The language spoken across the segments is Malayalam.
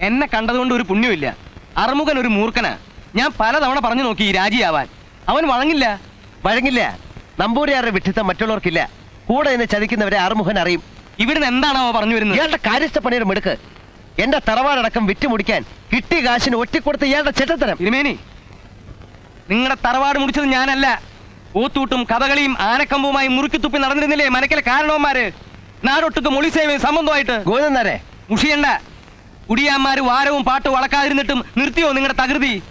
എന്നെ കണ്ടതുകൊണ്ട് ഒരു പുണ്യമില്ല അറുമുഖൻ ഒരു മൂർഖനാ. ഞാൻ പലതവണ പറഞ്ഞു നോക്കി ഈ രാജിയാവാൻ. അവൻ വഴങ്ങില്ല. വഴങ്ങില്ല. നമ്പൂരിയാരുടെ വിഡ്ഢിത്തം മറ്റുള്ളവർക്കില്ല. കൂടെ നിന്ന് ചതിക്കുന്നവരെ അറുമുഖൻ അറിയും. ഇവിടുന്ന് എന്താണോ പറഞ്ഞു വരുന്നത്? ഇയാളുടെ കാര്യസ്ഥ പണിയുടെ മിടുക്ക്. എന്റെ തറവാടക്കം വിറ്റുമുടിക്കാൻ കിട്ടിയ കാശിന് ഒറ്റിക്കൊടുത്ത് ഇയാളുടെ ചെറ്റത്തരം. ഇരുമേനി നിങ്ങളുടെ തറവാട് മുടിച്ചത് ഞാനല്ല. ഊത്തൂട്ടും കഥകളിയും ആനക്കമ്പുമായി മുറുക്കിത്തുപ്പി നടന്നിരുന്നില്ലേ മനക്കിലെ കാരണവന്മാര്? നാടൊട്ടുക്ക് മൊളിസേവയും സംബന്ധമായിട്ട്? ഗോവിന്ദനാരെ മുഷിയണ്ട. കുടിയാന്മാര് വാരവും പാട്ടും വളക്കാതിരുന്നിട്ടും നിർത്തിയോ നിങ്ങളുടെ തകൃതി?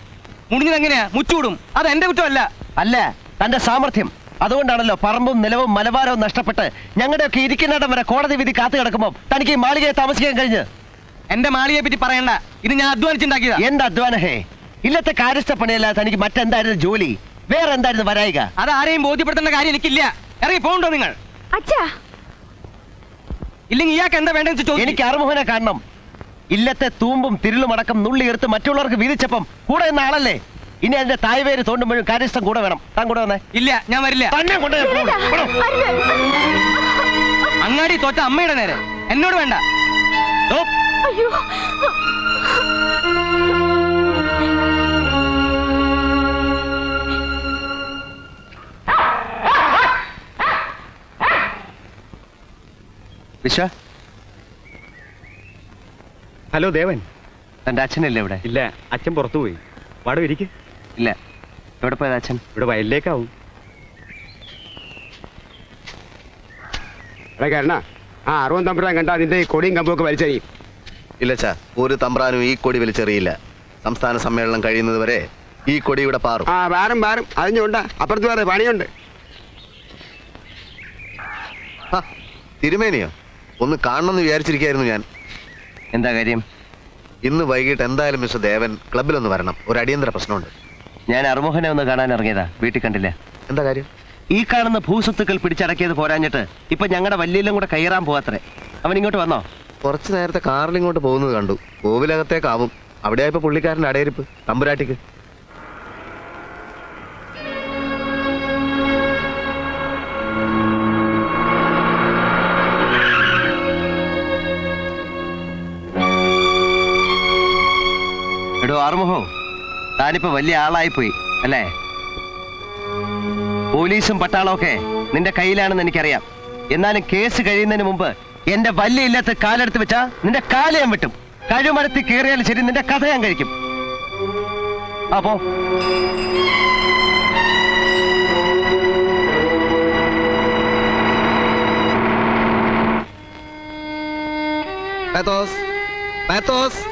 മുടിഞ്ഞതെങ്ങനെയാ? മുച്ചൂടും. അത് എന്റെ കുറ്റമല്ല. അല്ല തന്റെ സാമർഥ്യം. അതുകൊണ്ടാണല്ലോ പറമ്പും നിലവും മലബാരവും നഷ്ടപ്പെട്ട് ഞങ്ങളുടെയൊക്കെ ഇരിക്കുന്നിടം വരെ കോടതി വിധി കാത്തു കിടക്കുമ്പോൾ തനിക്ക് ഈ മാളികയെ താമസിക്കാൻ കഴിഞ്ഞ്. എന്റെ മാളികയെ പറ്റി പറയണ്ട. ഇത് ഞാൻ അധ്വാനിച്ചുണ്ടാക്കിയതാ. എന്റെ അധ്വാന ഹേ? ഇല്ലത്തെ കാര്യസ്ഥ പണിയല്ലാതെ തനിക്ക് മറ്റെന്തായിരുന്നു ജോലി? വേറെ എന്തായിരുന്നു വരായിക? അത് ആരെയും ബോധ്യപ്പെടുത്തേണ്ട കാര്യം എനിക്കില്ല. ഇറങ്ങി പോകണ്ടോ നിങ്ങൾ? അച്ഛാ. ഇല്ലെങ്കിൽ ഇയാൾക്ക് എന്താ വേണ്ടെന്ന് ചോദിച്ചു എനിക്ക് അറുമുഖനെ കാണണം. ഇല്ലത്തെ തൂമ്പും തിരിലും അടക്കം നുള്ളിയെടുത്ത് മറ്റുള്ളവർക്ക് വീതിച്ചപ്പം കൂടെ എന്ന ആളല്ലേ? ഇനി അതിന്റെ തായ്വേര് തോണ്ടുമ്പോഴും കാര്യസ്ഥം കൂടെ വേണം. താൻ കൂടെ വന്നേ. ഇല്ല ഞാൻ വരില്ല. തന്നെ കൊണ്ട് അങ്ങാടി തോറ്റ അമ്മയുടെ നേരെ. എന്നോട് വേണ്ട. അയ്യോ. വിശ്വ ഹലോ ദേവൻ. തന്റെ അച്ഛനല്ലേ ഇവിടെ? ഇല്ല അച്ഛൻ പുറത്തു പോയി വാടോ ഇരിക്ക്. ഇല്ല. എവിടെ പോയത് അച്ഛൻ? ഇവിടെ വയലിലേക്കാവും. എടാ കരണ ആ അറുപത് തമ്പുരാൻ കണ്ട അതിന്റെ ഈ കൊടിയും കമ്പൊക്കെ വലിച്ചെറിയും ഇല്ല ചാ ഒരു തമ്പ്രാനും ഈ കൊടി വലിച്ചെറിയില്ല. സംസ്ഥാന സമ്മേളനം കഴിയുന്നത് വരെ ഈ കൊടി ഇവിടെ പാറും. ആ വാരം വാരം അതിഞ്ഞുണ്ടാ അപ്പുറത്ത് വേറെ പണിയുണ്ട്. തിരുമേനിയോ? ഒന്ന് കാണണമെന്ന് വിചാരിച്ചിരിക്കായിരുന്നു ഞാൻ. എന്താ കാര്യം? ഇന്ന് വൈകിട്ട് എന്തായാലും മിസ്റ്റർ ദേവൻ ക്ലബിലൊന്ന് വരണം. ഒരു അടിയന്തര പ്രശ്നമുണ്ട്. ഞാൻ അറുമുഖനെ ഒന്ന് കാണാൻ ഇറങ്ങിയതാ. വീട്ടിൽ കണ്ടില്ല? എന്താ കാര്യം? ഈ കാണുന്ന ഭൂസ്വത്തുക്കൾ പിടിച്ചടക്കിയത് പോരാഞ്ഞിട്ട് ഇപ്പൊ ഞങ്ങളുടെ വല്യെല്ലാം കൂടെ കയറാൻ പോകാത്രേ അവൻ ഇങ്ങോട്ട് വന്നോ? കുറച്ചു നേരത്തെ കാറിൽ ഇങ്ങോട്ട് പോകുന്നത് കണ്ടു. കോവിലകത്തേക്കാവും. അവിടെ ആയപ്പോ പുള്ളിക്കാരന്റെ അടയിരിപ്പ്. തമ്പുരാട്ടിക്ക്. ആറുമുഖോ താനിപ്പോ വലിയ ആളായി പോയി അല്ലേ? പോലീസും പട്ടാളവും ഒക്കെ നിന്റെ കയ്യിലാണെന്ന് എനിക്കറിയാം. എന്നാലും കേസ് കഴിയുന്നതിന് മുമ്പ് എന്റെ വല്ലില്ലാത്ത കാലെടുത്ത് വെച്ചാ നിന്റെ കാല ഞാൻ വിട്ടും. കഴിമരത്തിൽ കയറിയാലും ശരി നിന്റെ കഥ ഞാൻ കഴിക്കും. അപ്പോ പാത്തോസ് പാത്തോസ്.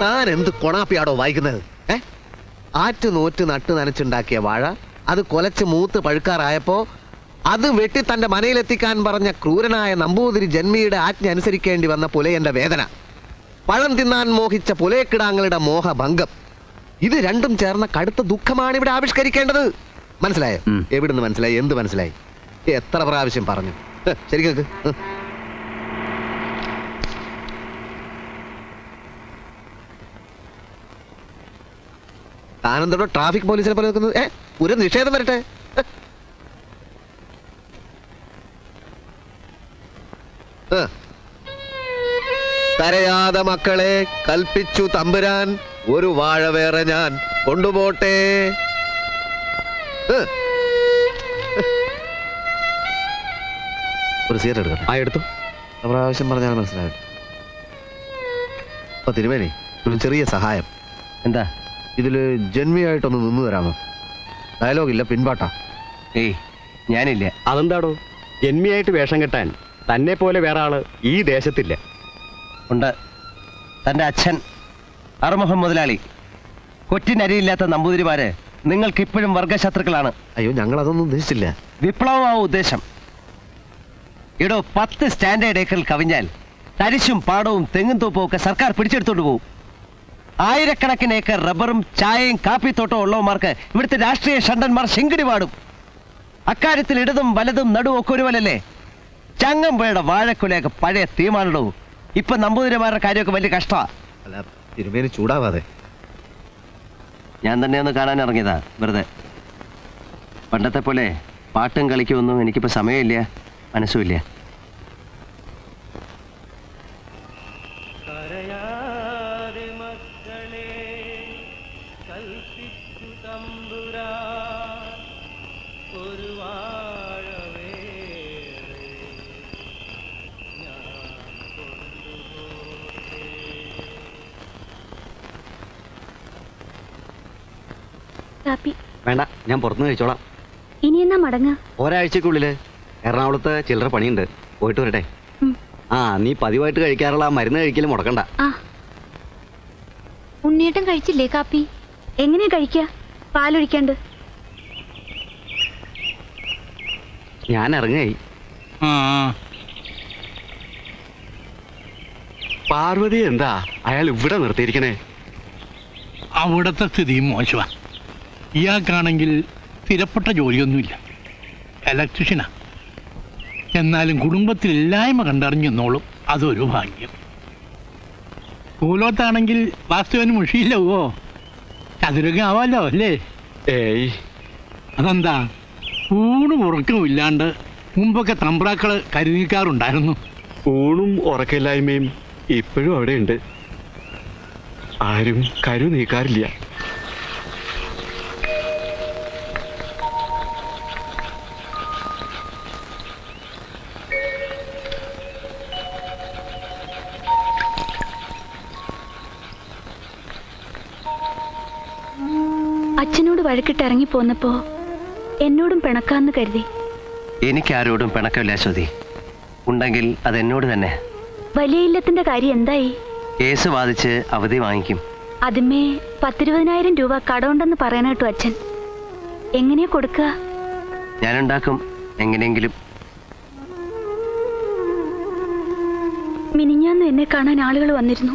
താൻ എന്ത് കൊണാപ്പിയാടോ വായിക്കുന്നത്? ഏ? ആറ്റ് നോറ്റ് നട്ട് നനച്ചുണ്ടാക്കിയ വാഴ അത് കൊലച്ച് മൂത്ത് പഴുക്കാറായപ്പോ അത് വെട്ടി തന്റെ മനയിലെത്തിക്കാൻ പറഞ്ഞ ക്രൂരനായ നമ്പൂതിരി ജന്മിയുടെ ആജ്ഞ അനുസരിക്കേണ്ടി വന്ന പുലയന്റെ വേദന. പഴം തിന്നാൻ മോഹിച്ച പുലയക്കിടാങ്ങളുടെ മോഹഭംഗം. ഇത് രണ്ടും ചേർന്ന കടുത്ത ദുഃഖമാണ് ഇവിടെ ആവിഷ്കരിക്കേണ്ടത്. മനസ്സിലായോ. എവിടുന്ന് മനസ്സിലായി? എന്ത് മനസ്സിലായി? എത്ര പ്രാവശ്യം പറഞ്ഞു? ഹ്, ശരി കേക്ക് ഹ്. താനെന്തോ ട്രാഫിക് പോലീസിനെ പോലെ നിൽക്കുന്നത് ഏ ഒരു നിഷേധം വരട്ടെ. കരയാതെ മക്കളെ കൽപ്പിച്ചു തമ്പുരാൻ ഒരു വാഴ വേറെ ഞാൻ കൊണ്ടുപോട്ടെ. ഒരു സീറ്റ് എടുക്കണം ആ എടുത്തു. പ്രാവശ്യം പറഞ്ഞാൽ മനസ്സിലായത് അപ്പൊ തിരുമേനി ഒരു ചെറിയ സഹായം. എന്താ? ഇതിൽ ജന്മിയായിട്ടൊന്ന് നിന്നു തരാമോ? ഡയലോഗ് ഇല്ല പിൻപാട്ടാ. ഏയ് ഞാനില്ല. അതെന്താടോ? ജന്മിയായിട്ട് വേഷം കെട്ടാൻ തന്നെ പോലെ വേറെ ആൾ ഈ ദേശത്തില്ല. ഉണ്ട്. തന്റെ അച്ഛൻ അറുമുഖം മുതലാളി. കൊറ്റിനരിയില്ലാത്ത നമ്പൂതിരിമാര് നിങ്ങൾക്ക് ഇപ്പോഴും വർഗശത്രുക്കളാണ്. അയ്യോ ഞങ്ങൾ അതൊന്നും ഉദ്ദേശിച്ചില്ല. വിപ്ലവമാവും ഉദ്ദേശം. ഇടോ പത്ത് സ്റ്റാൻഡേർഡ് ഏക്കറിൽ കവിഞ്ഞാൽ തരിശും പാടവും തെങ്ങും തോപ്പും ഒക്കെ സർക്കാർ പിടിച്ചെടുത്തോണ്ട് പോകും ആയിരക്കണക്കിന് ഏക്കർ റബ്ബറും ചായയും കാപ്പിത്തോട്ടവും ഉള്ളവന്മാർക്ക് ഇവിടുത്തെ രാഷ്ട്രീയ ഷണ്ടന്മാർ ശിങ്കിടി പാടും. അക്കാര്യത്തിൽ ഇടതും വലതും നടുവും ഒക്കെ ഒരുപോലല്ലേ? ചങ്ങമ്പുഴയുടെ വാഴക്കുലയൊക്കെ പഴയ തീമാണിടൂ ഇപ്പൊ നമ്പൂതിരിമാരുടെ കാര്യമൊക്കെ വലിയ കഷ്ടമാണ് തിരുമേനി ചൂടാവാതെ. ഞാൻ തന്നെ ഒന്ന് കാണാൻ ഇറങ്ങിയതാ വെറുതെ. പണ്ടത്തെ പോലെ പാട്ടും കളിക്കുമൊന്നും എനിക്കിപ്പോ സമയമില്ല മനസ്സുമില്ല. തമ്പുരാ ഒരു കാപ്പി വേണ്ട ഞാൻ പുറത്തുനിന്ന് കഴിച്ചോളാം. ഇനി എന്നാ മടങ്ങാ? ഒരാഴ്ചക്കുള്ളിൽ എറണാകുളത്ത് ചില്ലറ പണിയുണ്ട്. പോയിട്ട് വരട്ടെ. ആ നീ പതിവായിട്ട് കഴിക്കാറുള്ള ആ മരുന്ന് കഴിക്കൽ മുടക്കണ്ട. ആ. ഉണ്ണിയേട്ടൻ കഴിച്ചില്ലേ കാപ്പി? എങ്ങനെയാ കഴിക്ക? പാലൊഴിക്കാണ്ട്. ഞാൻ ഇറങ്ങായി. പാർവതി എന്താ? അയാൾ ഇവിടെ നിർത്തിയിരിക്കണേ. അവിടത്തെ സ്ഥിതിയും മോശമാ. ഇയാൾക്കാണെങ്കിൽ സ്ഥിരപ്പെട്ട ജോലിയൊന്നുമില്ല. ഇലക്ട്രീഷ്യനാ എന്നാലും കുടുംബത്തിൽ ഇല്ലായ്മ കണ്ടറിഞ്ഞെന്നോളും അതൊരു ഭാഗ്യം. കൂലോത്താണെങ്കിൽ വാസ്തുവിന് മുഷിയില്ലവോ ചതുരൊക്കെ ആവാലോ അല്ലേ? ഏയ്. അതെന്താ? ഊണും ഉറക്കവും ഇല്ലാണ്ട് മുമ്പൊക്കെ തമ്പ്രാക്കൾ കരുതിക്കാറുണ്ടായിരുന്നു. ഊണും ഉറക്കമില്ലായ്മയും ഇപ്പോഴും അവിടെയുണ്ട്. ആരും കരു നീക്കാറില്ല. വഴക്കിട്ട് ഇറങ്ങി പോന്നപ്പോ എന്നോടും പിണക്കാന്ന് കരുതി. എനിക്കാരോടും പിണക്കമില്ല അശ്വതി. ഉണ്ടെങ്കിൽ അത് എന്നോട് തന്നെ. വലിയ ഇല്ലത്തിന്റെ കാര്യം എന്തായി? കേസ് വാദിച്ച് അവധി വാങ്ങിക്കും. അതിന്മേ പത്തിരുപതിനായിരം രൂപ കടമുണ്ടെന്ന് പറയണ കേട്ടു അച്ഛൻ. എങ്ങനെയാ കൊടുക്കുക ഞാനുണ്ടാക്കും. എങ്ങനെയെങ്കിലും. മിനിഞ്ഞാന്ന് എന്നെ കാണാൻ ആളുകൾ വന്നിരുന്നു.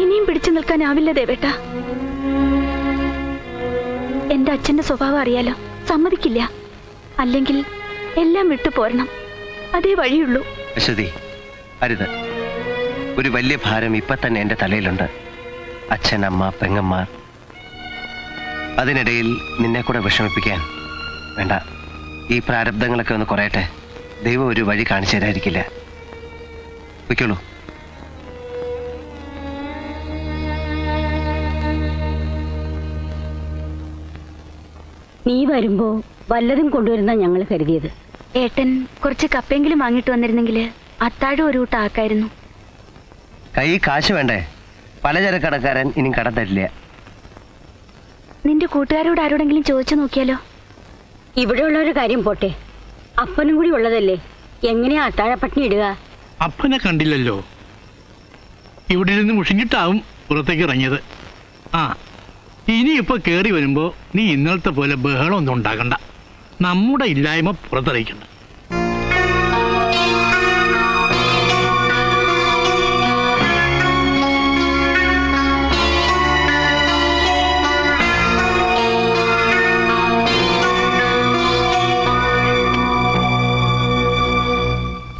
ഇനിയും പിടിച്ചു നിൽക്കാനാവില്ല ദേവേട്ട. എന്റെ അച്ഛന്റെ സ്വഭാവം അറിയാലോ. സമ്മതിക്കില്ല. അല്ലെങ്കിൽ എല്ലാം വിട്ടു പോരണം. അതേ വഴിയുള്ളൂ. അശ്വതി അരുത്. ഒരു വലിയ ഭാരം ഇപ്പൊ തന്നെ എന്റെ തലയിലുണ്ട്. അച്ഛൻ അമ്മ പെങ്ങന്മാർ. അതിനിടയിൽ നിന്നെ കൂടെ വിഷമിപ്പിക്കാൻ വേണ്ട. ഈ പ്രാരബ്ധങ്ങളൊക്കെ ഒന്ന് കുറയട്ടെ. ദൈവം ഒരു വഴി കാണിച്ചു തരായിരിക്കില്ല വയ്ക്കുള്ളൂ നീ വരുമ്പോ വല്ലതും കൊണ്ടുവരുന്ന ഞങ്ങൾ കരുതിയത്. ഏട്ടൻ കുറച്ച് കപ്പെങ്കിലും വാങ്ങിട്ട് വന്നിരുന്നെങ്കിൽ അത്താഴം ഒരു കൂട്ടാക്കായിരുന്നു കൈ കാശ് വേണ്ടേ? പലചരക്കടക്കാരൻ ഇനി കടം തരില്ല. നിന്റെ കൂട്ടുകാരോട് ആരോടെങ്കിലും ചോദിച്ചു നോക്കിയാലോ? ഇവിടെയുള്ള ഒരു കാര്യം പോട്ടെ. അപ്പനും കൂടി ഉള്ളതല്ലേ? എങ്ങനെയാ അത്താഴപ്പട്ടിണി ഇടുക? അപ്പനെ കണ്ടില്ലല്ലോ. ഇവിടെ ഇരുന്ന് മുഷിഞ്ഞിട്ടാവും പുറത്തേക്ക് ഇറങ്ങിയത്. ആ ഇനിയിപ്പോ കേറി വരുമ്പോ നീ ഇന്നലത്തെ പോലെ ബഹളമൊന്നും ഉണ്ടാകണ്ട നമ്മുടെ ഇല്ലായ്മ പുറത്തറിയിക്കണ്ട.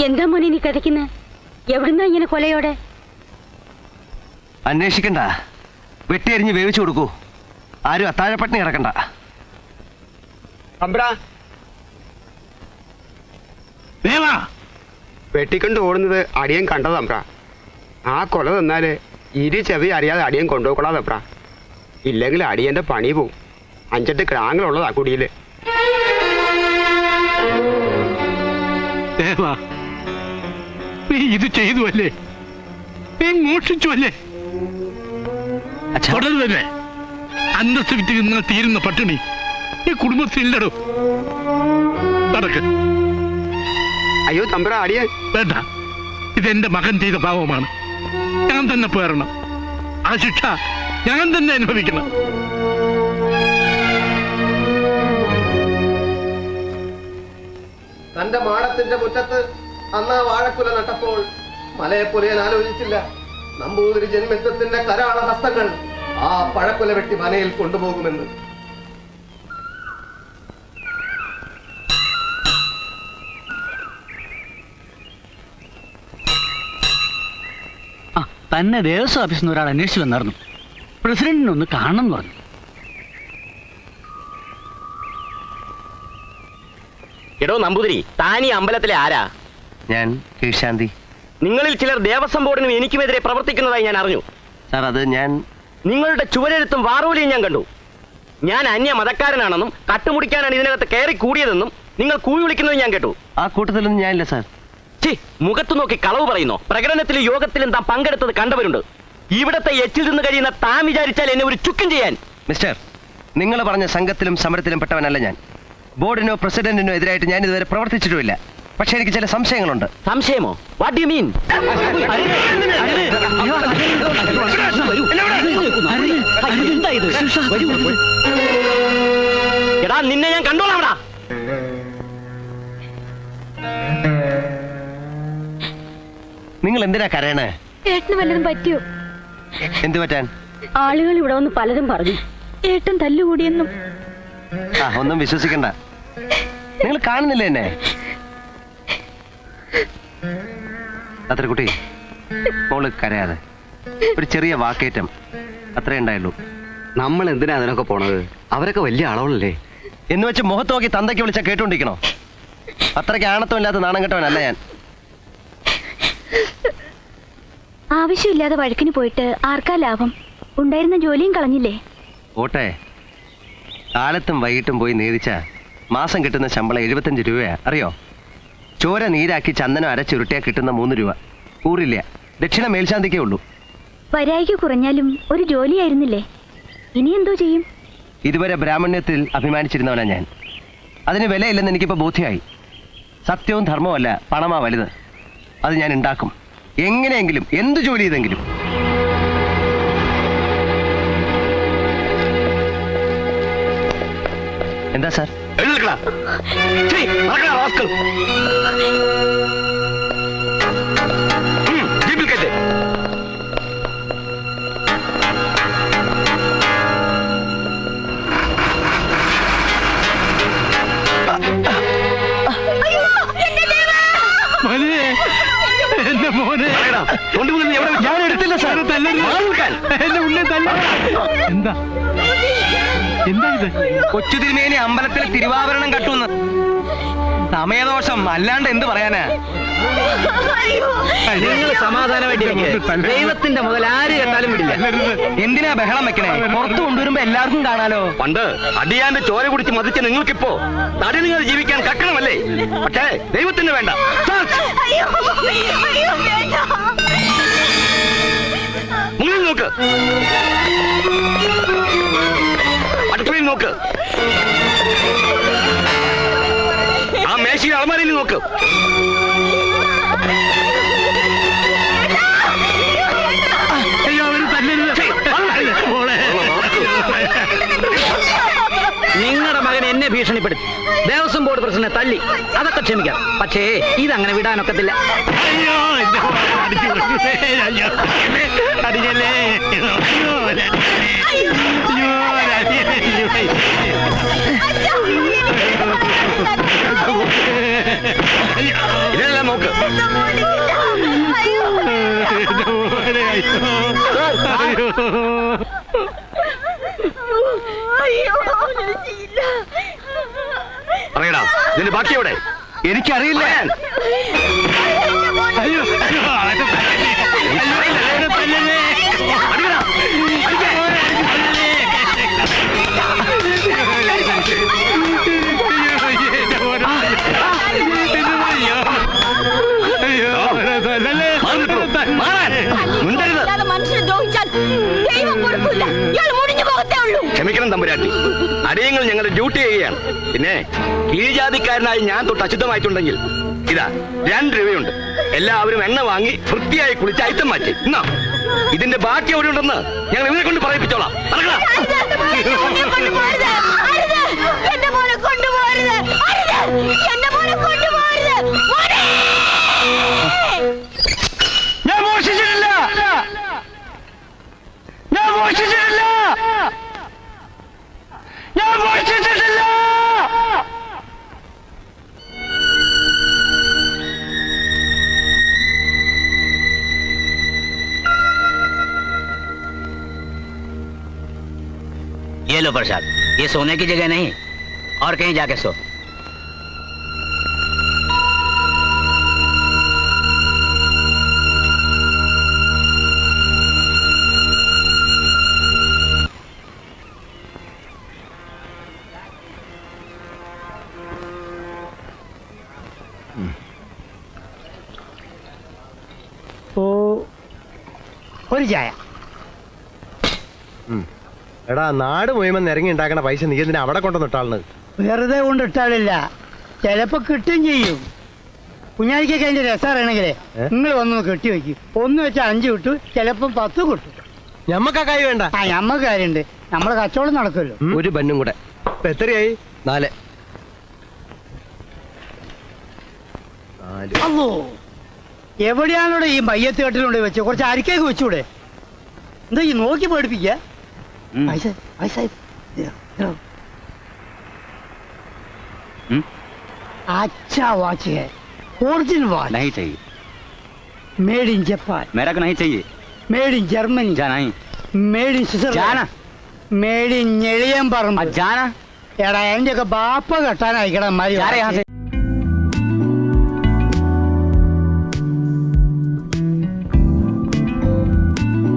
എന്താ മോനെ നീ കഥയ്ക്കുന്ന് എവിടുന്നാ ഇങ്ങനെ കൊലയോടെ? അന്വേഷിക്കണ്ട. വെട്ടിയരിഞ്ഞ് വേവിച്ചു കൊടുക്കൂ. ആരും അത്താഴപ്പട്ടിണി ഇറക്കണ്ട വെട്ടിക്കൊണ്ട് ഓടുന്നത് അടിയൻ കണ്ടതമ്പ്ര ആ കൊല തന്നാൽ ഇരു ചെവി അറിയാതെ അടിയൻ കൊണ്ടുപോയിക്കൊള്ളാതമ്പ്ര ഇല്ലെങ്കിൽ അടിയന്റെ പണി പോവും. അഞ്ചെട്ട് ക്രാങ്ങളുള്ളതാ കുടിയിൽ. നീ ഇത് ചെയ്തു അല്ലേ നീ മോഷിച്ചു അല്ലേ തുടരുതല്ലേ അന്തസ് വിറ്റ് നിങ്ങൾ തീരുന്ന പട്ടിണി. ഈ കുടുംബത്തിലില്ലടോ നടക്ക്. അയ്യോ തമ്പുര അടിയ വേണ്ട. ഇതെന്റെ മകൻ ചെയ്ത പാവമാണ് ഞാൻ തന്നെ പേരണം. ആ ശിക്ഷ ഞാൻ തന്നെ അനുഭവിക്കണം. തന്റെ മാടത്തിന്റെ മുറ്റത്ത് അന്ന് ആ വാഴക്കുല നട്ടപ്പോൾ മലയെപ്പോലെ ഞാൻ ആലോചിച്ചില്ല. നമ്പൂതിരി ജന്മിത്വത്തിന്റെ കരാള ഹസ്തങ്ങൾ ആ പഴക്കൊല വെട്ടി മനയിൽ കൊണ്ടുപോകുമെന്ന്. തന്നെ ദേവസ്വം ഓഫീസിൽ നിന്ന് ഒരാൾ അന്വേഷിച്ചു വന്നായിരുന്നു. പ്രസിഡന്റിനെ ഒന്ന് കാണണം എന്ന് പറഞ്ഞു. എടോ നമ്പൂതിരി താനീ അമ്പലത്തിലെ ആരാ? ഞാൻ കീഴ്ശാന്തി. നിങ്ങളിൽ ചിലർ ദേവസ്വം ബോർഡിനും എനിക്കുമെതിരെ പ്രവർത്തിക്കുന്നതായി ഞാൻ അറിഞ്ഞു. സാർ അത് ഞാൻ നിങ്ങളുടെ ചുവരെഴുത്തും വാറൂലിയും ഞാൻ കണ്ടു. ഞാൻ അന്യ മതക്കാരനാണെന്നും കട്ടുമുടിക്കാനാണ് ഇതിനകത്ത് കയറി കൂടിയതെന്നും നിങ്ങൾ കൂവി വിളിക്കുന്നത് ഞാൻ കേട്ടു. ആ കൂട്ടത്തിലൊന്നും ഞാനില്ല സാർ. ചി മുഖത്ത് നോക്കി കളവ് പറയുന്നു? പ്രകടനത്തിലും യോഗത്തിലും താൻ പങ്കെടുത്തത് കണ്ടവരുണ്ട്. ഇവിടത്തെ എച്ചിൽ നിന്ന് കഴിയുന്ന താൻ വിചാരിച്ചാൽ എന്നെ ഒരു ചുക്കും ചെയ്യാൻ. മിസ്റ്റർ നിങ്ങൾ പറഞ്ഞ സംഘത്തിലും സമരത്തിലും പെട്ടവനല്ല ഞാൻ. ബോർഡിനോ പ്രസിഡന്റിനോ എതിരായിട്ട് ഞാൻ ഇതുവരെ പ്രവർത്തിച്ചിട്ടുമില്ല. പക്ഷെ എനിക്ക് ചില സംശയങ്ങളുണ്ട്. സംശയമോ? വാട്ട് യു മീൻ എടാ നിന്നെ ഞാൻ കണ്ടോളാം നിങ്ങൾ എന്തിനാ കരയണേ? ഏട്ടന് വല്ലതും പറ്റിയോ? എന്ത് പറ്റാൻ? ആളുകൾ ഇവിടെ വന്ന് പലതും പറഞ്ഞു. ഏട്ടൻ തല്ലുകൂടിയെന്നും. ആ ഒന്നും വിശ്വസിക്കണ്ട. നിങ്ങൾ കാണുന്നില്ല എന്നെ? അത്ര കുട്ടി മോൾ കരയാതെ. ഒരു ചെറിയ വാക്കേറ്റം. അത്രേ ഉണ്ടായുള്ളൂ. നമ്മൾ എന്തിനാ അതിനൊക്കെ പോണത്? അവരൊക്കെ വലിയ ആളുകളല്ലേ എന്ന് വെച്ച് മുഖത്ത് നോക്കി തന്തയ്ക്ക് വിളിച്ച കേട്ടോണ്ടിരിക്കണോ? അത്രയ്ക്ക് ആണത്വമില്ലാത്ത നാണം കെട്ടവനല്ല ഞാൻ. ആവശ്യമില്ലാതെ വഴക്കിന് പോയിട്ട് ആർക്കാ ലാഭം? ഉണ്ടായിരുന്ന ജോലിയും കളഞ്ഞില്ലേ? ഓട്ടെ കാലത്തും വൈകിട്ടും പോയി നേരിച്ച മാസം കിട്ടുന്ന ശമ്പളം എഴുപത്തഞ്ച് രൂപയാ. അറിയോ? ചോര നീരാക്കി ചന്ദനം അരച്ചുരുട്ടിയാ കിട്ടുന്ന മൂന്ന് രൂപ. കൂറില്ല ദക്ഷിണ മേൽശാന്തിക്കേ ഉള്ളൂ. വരായിക കുറഞ്ഞാലും ഒരു ജോലിയായിരുന്നില്ലേ? ഇനി എന്തോ ചെയ്യും? ഇതുവരെ ബ്രാഹ്മണ്യത്തിൽ അഭിമാനിച്ചിരുന്നവനാ ഞാൻ. അതിന് വിലയില്ലെന്ന് എനിക്കിപ്പോൾ ബോധ്യമായി സത്യവും ധർമ്മവും അല്ല പണമാ വലുത്. അത് ഞാൻ ഉണ്ടാക്കും. എങ്ങനെയെങ്കിലും എന്ത് ജോലി ചെയ്തെങ്കിലും. എന്താ സാർ? എന്റെ മോനെ. ഞാൻ എടുത്തില്ല സാർ. എന്റെ ഉള്ളിൽ തല്ല എന്താ? എന്താ ഇത് കൊച്ചു തിരുമേനി അമ്പലത്തിൽ തിരുവാഭരണം കട്ടുന്നു. സമയദോഷം അല്ലാണ്ട് എന്ത് പറയാനാ? നിങ്ങൾ സമാധാനമായിട്ട് ദൈവത്തിന്റെ മുതൽ ആര് കണ്ടാലും വിടില്ല. എന്തിനാ ബഹളം വെക്കണേ? പുറത്തു കൊണ്ടുവരുമ്പോ എല്ലാവർക്കും കാണാലോ? പണ്ട് അടിയാന്റെ ചോര കുടിച്ച് മതിച്ച നിങ്ങൾക്കിപ്പോ തടി നിങ്ങൾ ജീവിക്കാൻ കക്കണമല്ലേ? പക്ഷേ ദൈവത്തിന് വേണ്ട. നോക്ക്. നിങ്ങളുടെ മകൻ എന്നെ ഭീഷണിപ്പെടുത്തി. ദേവസ്വം ബോർഡ് പ്രസിഡന്റ് തല്ലി അതൊക്കെ ക്ഷമിക്കാം. പക്ഷേ ഇതങ്ങനെ വിടാനൊക്കത്തില്ല. അയ്യോ. ഇതെല്ലാം നോക്ക്. പറയടാ ഇതിന്റെ ബാക്കി എവിടെ? എനിക്കറിയില്ല. അടിയങ്ങൾ ഞങ്ങളുടെ ഡ്യൂട്ടി ചെയ്യുകയാണ്. പിന്നെ കീഴ്ജാതിക്കാരനായി ഞാൻ തൊട്ട് അശുദ്ധമായിട്ടുണ്ടെങ്കിൽ ഇതാ രണ്ട് രൂപയുണ്ട് എല്ലാവരും എണ്ണ വാങ്ങി വൃത്തിയായി കുളിച്ച് അയിത്തം മാറ്റി. എന്നാ ഇതിന്റെ ബാക്കി എവിടെ ഉണ്ടെന്ന് ഞങ്ങൾ ഇവരെ കൊണ്ട് പറയിപ്പിച്ചോളാം. ഞാൻ മോഷിച്ചിട്ടില്ല ഞാൻ മോഷിച്ചിട്ടില്ല ये लो प्रसाद ये सोने की जगह नहीं और कहीं जाके सो। ഒരു ചായ. എടാ നാട് മുഴുവൻ നിരങ്ങി ഉണ്ടാക്കണ പൈസ നീ എന്തിനാ അവിടെ കൊണ്ടുവന്നിട്ടാളുന്നത് വെറുതെ കൊണ്ടിട്ടാളില്ല ചിലപ്പോ കിട്ടും ചെയ്യും. കുഞ്ഞാലിക്കൊക്കെ അതിന്റെ രസം അറിയണമെങ്കിലേ നിങ്ങൾ വന്ന് കെട്ടി വെക്കും. ഒന്ന് വെച്ചാൽ അഞ്ച് കിട്ടും ചിലപ്പോ പത്ത് കിട്ടും. ഞമ്മക്കാ കൈ വേണ്ട. ആ ഞമ്മക്ക് കാര്യണ്ട്. നമ്മളെ കച്ചവടം നടക്കുമല്ലോ. ഒരു ബന്നും കൂടെ. ഇപ്പൊ എത്രയായി? നാല്. അല്ലോ എവിടെയാണോ ഈ മയ്യത്ത് കെട്ടിലുണ്ട് വെച്ച് കുറച്ച് അരിക്കേക്ക് വെച്ചൂടെ എന്താ ഈ നോക്കി പേടിപ്പിക്ക പൈസ പൈസ ഇതാ, ഇതാ. अच्छा वॉच है ओरिजिनल वॉच नहीं चाहिए मेड इन जापान मेरा को नहीं चाहिए मेड इन जर्मनी जाना ही made in Switzerland made in Njeliyanparamba जाना എടാ എന്റെ ഒക്കെ ബാപ്പ കെട്ടാൻ അയക്കണം जा रहे यहाँ से